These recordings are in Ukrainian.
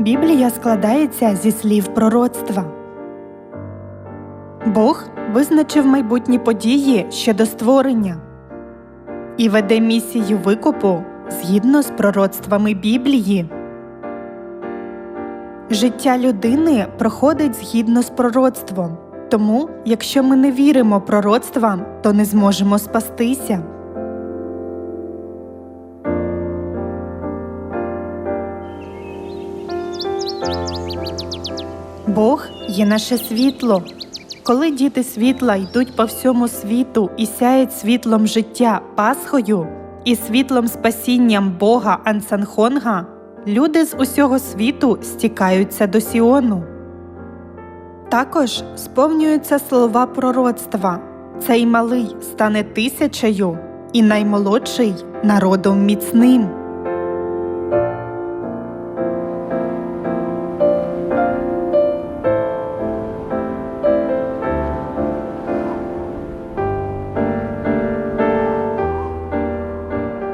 Біблія складається зі слів пророцтва. Бог визначив майбутні події ще до створення і веде місію викупу згідно з пророцтвами Біблії. Життя людини проходить згідно з пророцтвом. Тому, якщо ми не віримо пророцтвам, то не зможемо спастися. Бог є наше світло. Коли діти світла йдуть по всьому світу і сяють світлом життя Пасхою і світлом спасінням Бога Ансанхонга, люди з усього світу стікаються до Сіону. Також сповнюються слова пророцтва цей малий стане тисячею, і наймолодший народом міцним.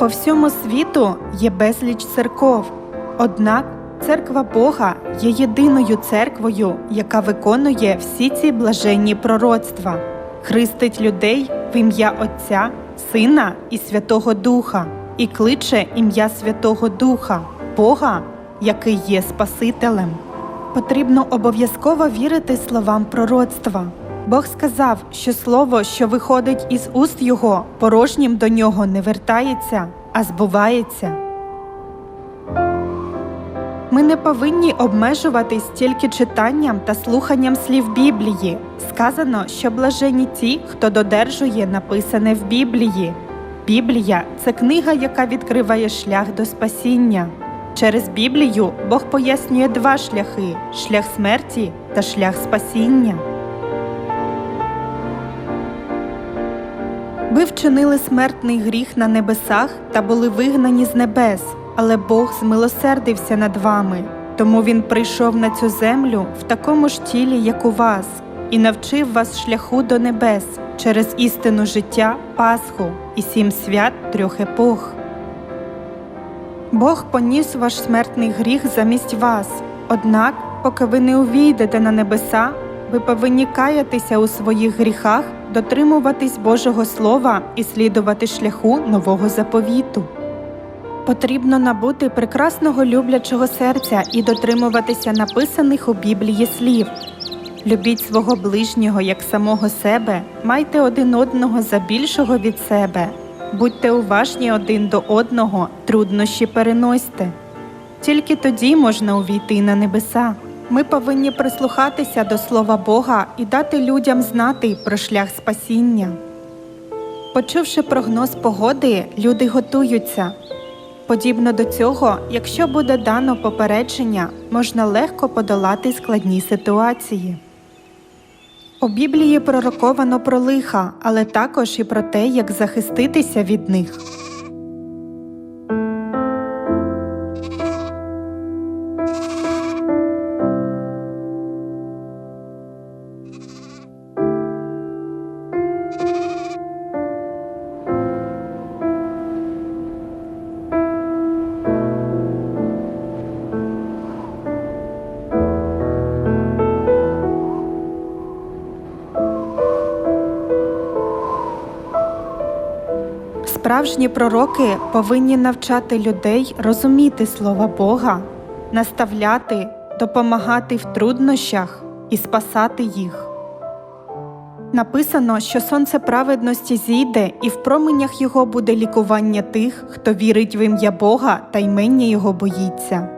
По всьому світу є безліч церков, однак церква Бога є єдиною церквою, яка виконує всі ці блаженні пророцтва, хрестить людей в ім'я Отця, Сина і Святого Духа, і кличе ім'я Святого Духа, Бога, який є Спасителем. Потрібно обов'язково вірити словам пророцтва. Бог сказав, що слово, що виходить із уст його, порожнім до нього не вертається, а збувається. Ми не повинні обмежуватись тільки читанням та слуханням слів Біблії. Сказано, що блажені ті, хто додержує написане в Біблії. Біблія це книга, яка відкриває шлях до спасіння. Через Біблію Бог пояснює два шляхи шлях смерті та шлях спасіння. Ви вчинили смертний гріх на небесах та були вигнані з небес, але Бог змилосердився над вами, тому Він прийшов на цю землю в такому ж тілі, як у вас, і навчив вас шляху до небес через істину життя, Пасху і сім свят трьох епох. Бог поніс ваш смертний гріх замість вас. Однак, поки ви не увійдете на небеса, ви повинні каятися у своїх гріхах, дотримуватись Божого Слова і слідувати шляху нового заповіту. Потрібно набути прекрасного люблячого серця і дотримуватися написаних у Біблії слів. Любіть свого ближнього як самого себе, майте один одного за більшого від себе, будьте уважні один до одного, труднощі переносьте. Тільки тоді можна увійти на небеса. Ми повинні прислухатися до Слова Бога і дати людям знати про шлях спасіння. Почувши прогноз погоди, люди готуються. Подібно до цього, якщо буде дано попередження, можна легко подолати складні ситуації. У Біблії пророковано про лиха, але також і про те, як захиститися від них. Справжні пророки повинні навчати людей розуміти слова Бога, наставляти, допомагати в труднощах і спасати їх. Написано, що сонце праведності зійде, і в променях його буде лікування тих, хто вірить в ім'я Бога та ймення його боїться.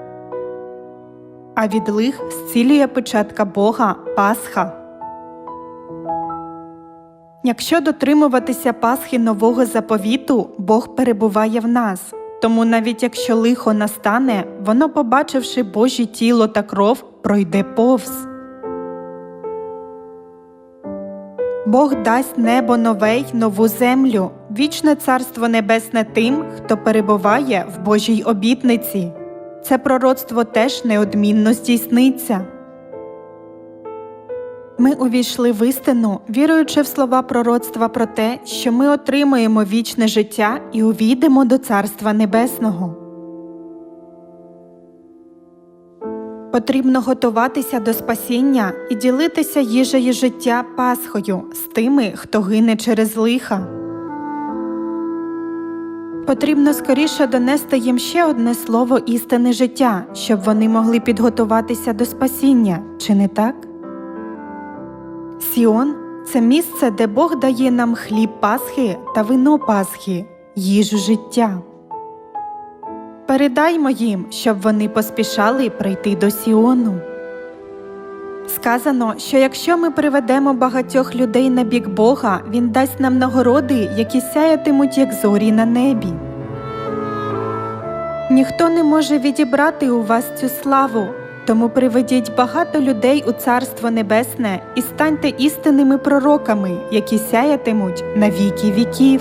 А від лих зцілює печатка Бога Пасха. Якщо дотримуватися Пасхи нового заповіту, Бог перебуває в нас. Тому навіть якщо лихо настане, воно, побачивши Божі тіло та кров, пройде повз. Бог дасть небо нове й нову землю, вічне царство небесне тим, хто перебуває в Божій обітниці. Це пророцтво теж неодмінно здійсниться. Ми увійшли в істину, віруючи в слова пророцтва про те, що ми отримаємо вічне життя і увійдемо до Царства Небесного. Потрібно готуватися до спасіння і ділитися їжею життя Пасхою з тими, хто гине через лиха. Потрібно скоріше донести їм ще одне слово істини життя, щоб вони могли підготуватися до спасіння, чи не так? Сіон це місце, де Бог дає нам хліб Пасхи та вино Пасхи, їжу життя. Передаймо їм, щоб вони поспішали прийти до Сіону. Сказано, що якщо ми приведемо багатьох людей на бік Бога, Він дасть нам нагороди, які сяятимуть, як зорі на небі. Ніхто не може відібрати у вас цю славу, тому приведіть багато людей у Царство Небесне і станьте істинними пророками, які сяятимуть на віки віків.